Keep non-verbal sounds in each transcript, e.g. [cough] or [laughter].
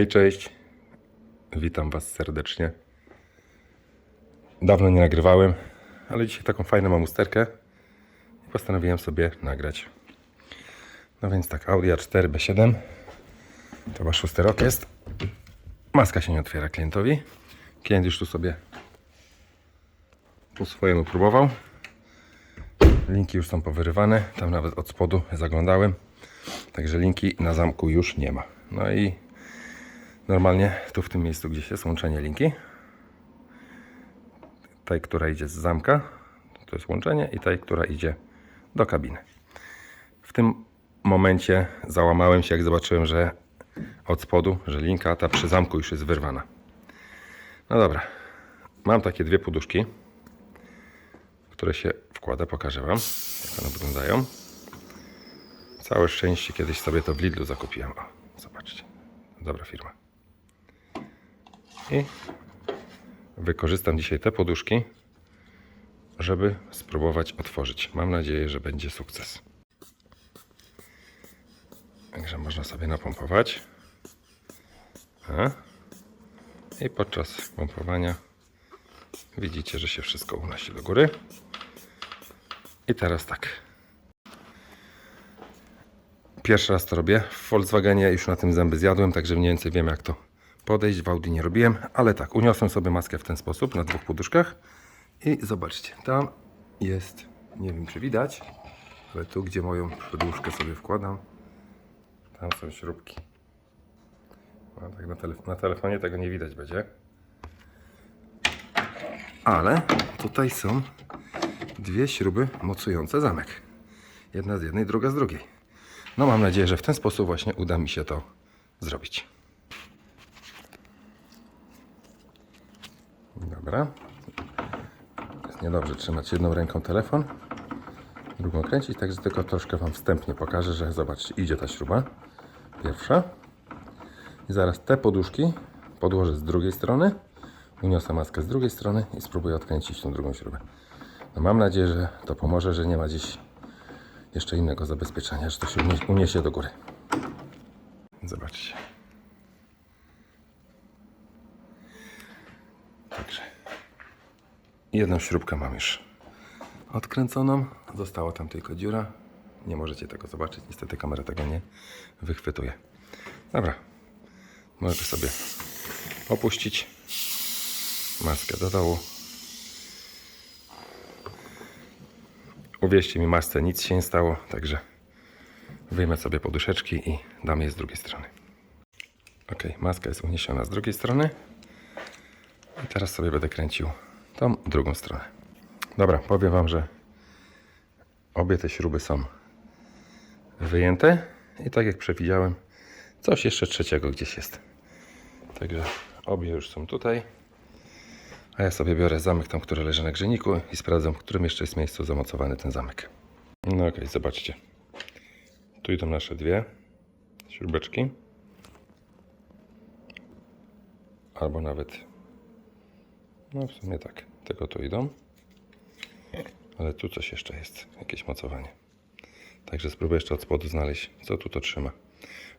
Hej, cześć. Witam Was serdecznie. Dawno nie nagrywałem, ale dzisiaj taką fajną mam usterkę i postanowiłem sobie nagrać. No więc tak, Audi A4 B7. To szósty rok jest. Maska się nie otwiera klientowi. Klient już tu sobie po swojemu próbował. Linki już są powyrywane. Tam nawet od spodu zaglądałem. Także linki na zamku już nie ma. No i normalnie tu w tym miejscu gdzieś jest łączenie linki. Tej, która idzie z zamka, to jest łączenie i tej, która idzie do kabiny. W tym momencie załamałem się, jak zobaczyłem, że od spodu, że linka ta przy zamku już jest wyrwana. No dobra, mam takie dwie poduszki, które się wkłada, pokażę Wam, jak one wyglądają. Całe szczęście kiedyś sobie to w Lidlu zakupiłem. O, zobaczcie. Dobra firma. I wykorzystam dzisiaj te poduszki, żeby spróbować otworzyć. Mam nadzieję, że będzie sukces. Także można sobie napompować. A? I podczas pompowania widzicie, że się wszystko unosi do góry. I teraz tak. Pierwszy raz to robię. W Volkswagenie już na tym zęby zjadłem, także mniej więcej wiem jak to podejść. W Audi nie robiłem, ale tak, uniosłem sobie maskę w ten sposób na dwóch poduszkach. I zobaczcie, tam jest, nie wiem czy widać, ale tu gdzie moją poduszkę sobie wkładam, tam są śrubki. No, tak na, telef- na telefonie tego nie widać będzie. Ale tutaj są dwie śruby mocujące zamek. Jedna z jednej, druga z drugiej. No mam nadzieję, że w ten sposób właśnie uda mi się to zrobić. Dobra. Jest niedobrze trzymać jedną ręką telefon, drugą kręcić, także tylko troszkę Wam wstępnie pokażę, że zobaczcie, idzie ta śruba. Pierwsza. I zaraz te poduszki podłożę z drugiej strony, uniosę maskę z drugiej strony i spróbuję odkręcić tą drugą śrubę. No mam nadzieję, że to pomoże, że nie ma gdzieś jeszcze innego zabezpieczenia, że to się unie- uniesie do góry. Zobaczcie. Także jedną śrubkę mam już odkręconą. Została tam tylko dziura. Nie możecie tego zobaczyć, niestety kamera tego nie wychwytuje. Dobra, możecie sobie opuścić maskę do dołu. Uwierzcie mi, masce nic się nie stało, także wyjmę sobie poduszeczki i dam je z drugiej strony. Ok, maska jest uniesiona z drugiej strony. I teraz sobie będę kręcił tą drugą stronę. Dobra, powiem Wam, że obie te śruby są wyjęte i tak jak przewidziałem, coś jeszcze trzeciego gdzieś jest. Także obie już są tutaj. A ja sobie biorę zamek tam, który leży na grzejniku i sprawdzam, w którym jeszcze jest miejscu zamocowany ten zamek. No okej, zobaczcie. Tu idą nasze dwie śrubeczki. Albo nawet... No w sumie tak, tego tu idą. Ale tu coś jeszcze jest, jakieś mocowanie. Także spróbuję jeszcze od spodu znaleźć, co tu to trzyma.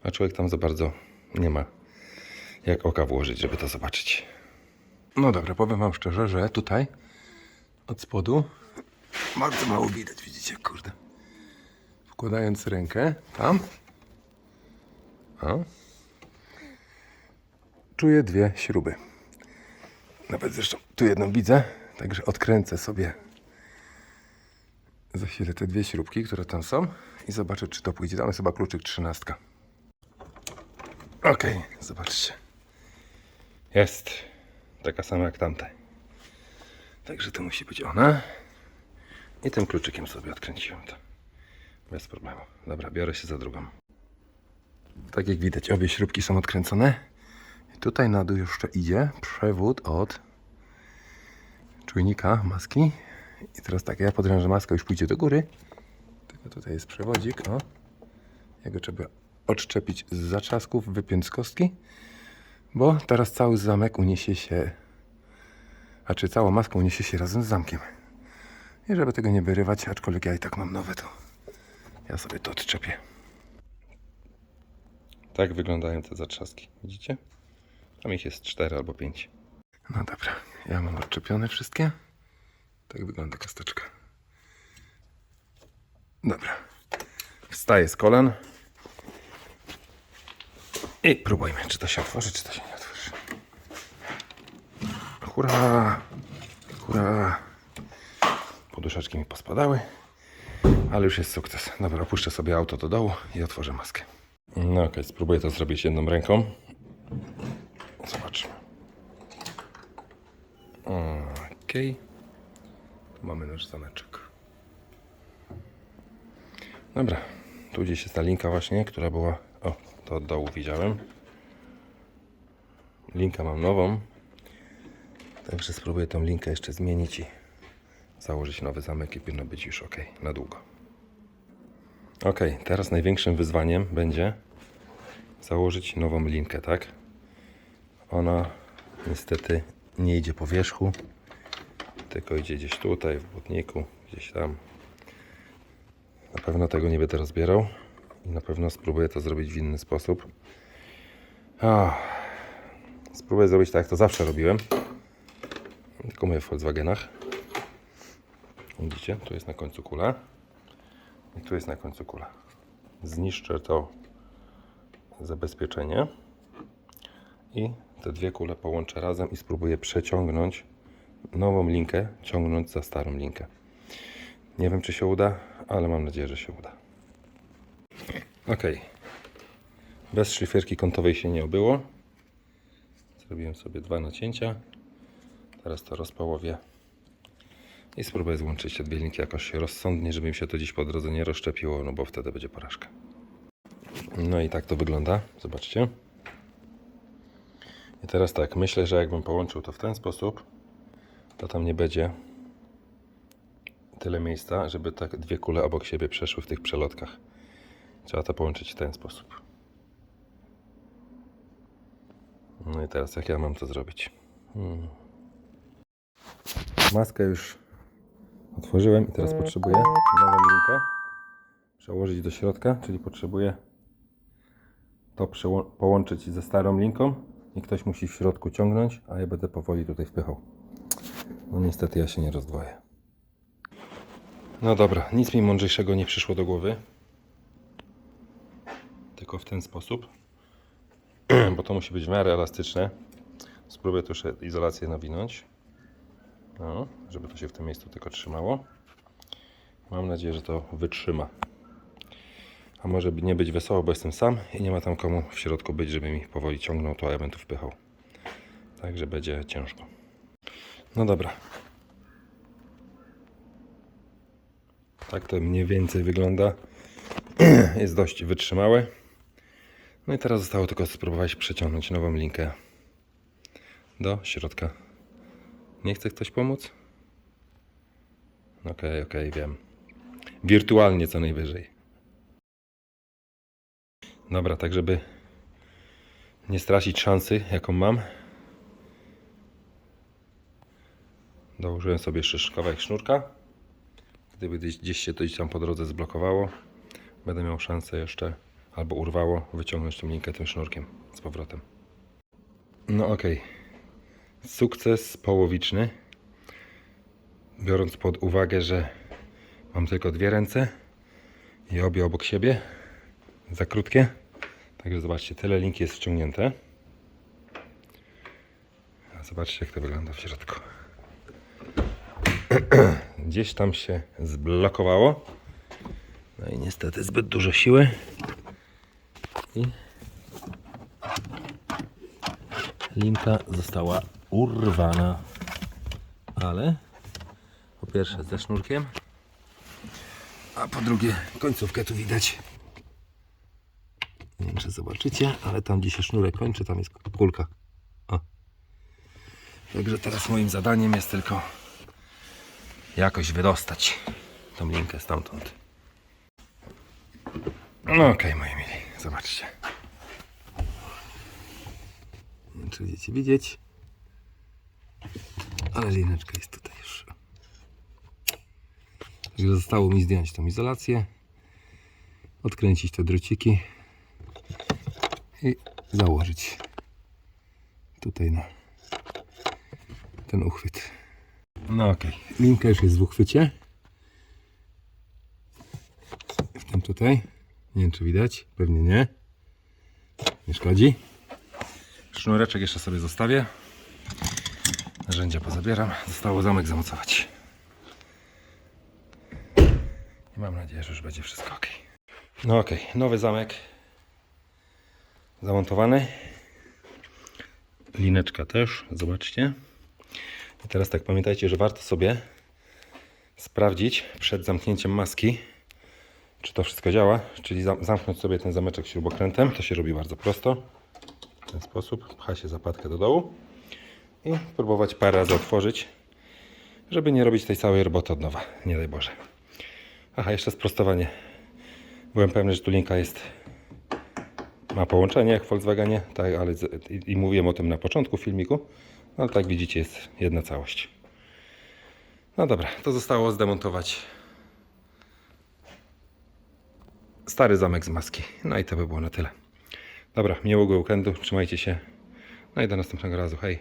A człowiek tam za bardzo nie ma jak oka włożyć, żeby to zobaczyć. No dobra, powiem Wam szczerze, że tutaj od spodu bardzo mało widać, widzicie, kurde. Wkładając rękę tam, o, czuję dwie śruby. Nawet zresztą tu jedną widzę, także odkręcę sobie za chwilę te dwie śrubki, które tam są i zobaczę, czy to pójdzie. Tam jest chyba kluczyk trzynastka. Okej, zobaczcie. Jest taka sama jak tamte. Także to musi być ona. I tym kluczykiem sobie odkręciłem to. Bez problemu. Dobra, biorę się za drugą. Tak jak widać, obie śrubki są odkręcone. I tutaj na dół jeszcze idzie przewód od czujnika maski. I teraz tak, ja podejrzewam, że maska już pójdzie do góry. Tylko tutaj jest przewodzik, o. Jego trzeba odszczepić z zaczasków, wypiąć z kostki. Bo teraz cały zamek uniesie się, a czy cała maska uniesie się razem z zamkiem. I żeby tego nie wyrywać, aczkolwiek ja i tak mam nowe, to ja sobie to odczepię. Tak wyglądają te zatrzaski. Widzicie? Tam ich jest 4 albo 5. No dobra, ja mam odczepione wszystkie. Tak wygląda kosteczka. Dobra. Wstaję z kolan. I próbujmy, czy to się otworzy, czy to się nie otworzy. Hurra! Hurra! Poduszeczki mi pospadały, ale już jest sukces. Dobra, opuszczę sobie auto do dołu i otworzę maskę. No okej, spróbuję to zrobić jedną ręką. Okej. Tu mamy nasz zameczek. Dobra, tu gdzieś jest ta linka właśnie, która była... O, to od dołu widziałem. Linkę mam nową. Także spróbuję tą linkę jeszcze zmienić i założyć nowy zamek i powinno być już ok, na długo. Ok, teraz największym wyzwaniem będzie założyć nową linkę, tak? Ona niestety nie idzie po wierzchu, tylko idzie gdzieś tutaj, w błotniku, gdzieś tam. Na pewno tego nie będę rozbierał i na pewno spróbuję to zrobić w inny sposób. Ah, spróbuję zrobić tak, jak to zawsze robiłem. Tylko mówię w Volkswagenach. Widzicie, tu jest na końcu kula i tu jest na końcu kula. Zniszczę to zabezpieczenie i te dwie kule połączę razem i spróbuję przeciągnąć nową linkę, ciągnąc za starą linkę. Nie wiem, czy się uda, ale mam nadzieję, że się uda. Ok. Bez szlifierki kątowej się nie obyło. Zrobiłem sobie dwa nacięcia. Teraz to rozpołowię i spróbuję złączyć te dwie linki jakoś rozsądnie, żeby mi się to dziś po drodze nie rozszczepiło, no bo wtedy będzie porażka. No i tak to wygląda. Zobaczcie. I teraz tak, myślę, że jakbym połączył to w ten sposób, to tam nie będzie tyle miejsca, żeby tak dwie kule obok siebie przeszły w tych przelotkach. Trzeba to połączyć w ten sposób. No i teraz jak ja mam to zrobić? Hmm. Maskę już otworzyłem i teraz potrzebuję nową linkę przełożyć do środka, czyli potrzebuję to połączyć ze starą linką i ktoś musi w środku ciągnąć, a ja będę powoli tutaj wpychał. No niestety ja się nie rozdwoję. No dobra, nic mi mądrzejszego nie przyszło do głowy. Tylko w ten sposób, [clears throat] bo to musi być w miarę elastyczne. Spróbuję tu jeszcze izolację nawinąć. No, żeby to się w tym miejscu tylko trzymało. Mam nadzieję, że to wytrzyma. A może nie być wesoło, bo jestem sam i nie ma tam komu w środku być, żeby mi powoli ciągnął to, a ja bym tu wpychał. Także będzie ciężko. No dobra. Tak to mniej więcej wygląda. [clears throat] Jest dość wytrzymałe. No i teraz zostało tylko spróbować przeciągnąć nową linkę do środka. Nie chce ktoś pomóc? Okej, okej, wiem. Wirtualnie co najwyżej. Dobra, tak żeby nie stracić szansy, jaką mam. Dołożyłem sobie jeszcze sznurka. Gdyby gdzieś, się to gdzieś tam po drodze zblokowało, będę miał szansę jeszcze albo urwało wyciągnąć tą linkę tym sznurkiem z powrotem. No okej. Sukces połowiczny. Biorąc pod uwagę, że mam tylko dwie ręce i obie obok siebie, za krótkie. Także zobaczcie, tyle linki jest wciągnięte. A zobaczcie, jak to wygląda w środku. [clears throat] Gdzieś tam się zblokowało. No i niestety zbyt dużo siły. I linka została urwana. Ale po pierwsze ze sznurkiem, a po drugie końcówkę tu widać. Nie wiem, czy zobaczycie, ale tam gdzie się sznurek kończy, tam jest kulka. O. Także teraz moim zadaniem jest tylko jakoś wydostać tą linkę stamtąd. No okej, moi mili, zobaczcie. Nie wiem, czy będziecie widzieć, ale lineczka jest tutaj już. Także zostało mi zdjąć tą izolację, odkręcić te druciki i założyć tutaj na ten uchwyt. No okej, linka już jest w uchwycie. W tym tutaj. Nie wiem czy widać, pewnie nie. Nie szkodzi. Sznureczek jeszcze sobie zostawię. Narzędzia pozabieram. Zostało zamek zamocować. I mam nadzieję, że już będzie wszystko ok. No ok, nowy zamek zamontowany. Lineczka też, zobaczcie. I teraz tak pamiętajcie, że warto sobie sprawdzić przed zamknięciem maski, czy to wszystko działa, czyli zam- zamknąć sobie ten zameczek śrubokrętem. To się robi bardzo prosto. W ten sposób pcha się zapadkę do dołu i próbować parę razy otworzyć, żeby nie robić tej całej roboty od nowa. Nie daj Boże. Aha, jeszcze sprostowanie. Byłem pewny, że tu linka jest ma połączenie jak w Volkswagenie, tak, ale i, i mówiłem o tym na początku filmiku, ale tak widzicie jest jedna całość. No dobra, to zostało zdemontować stary zamek z maski. No i to by było na tyle. Dobra, miłego weekendu, trzymajcie się. No i do następnego razu, hej.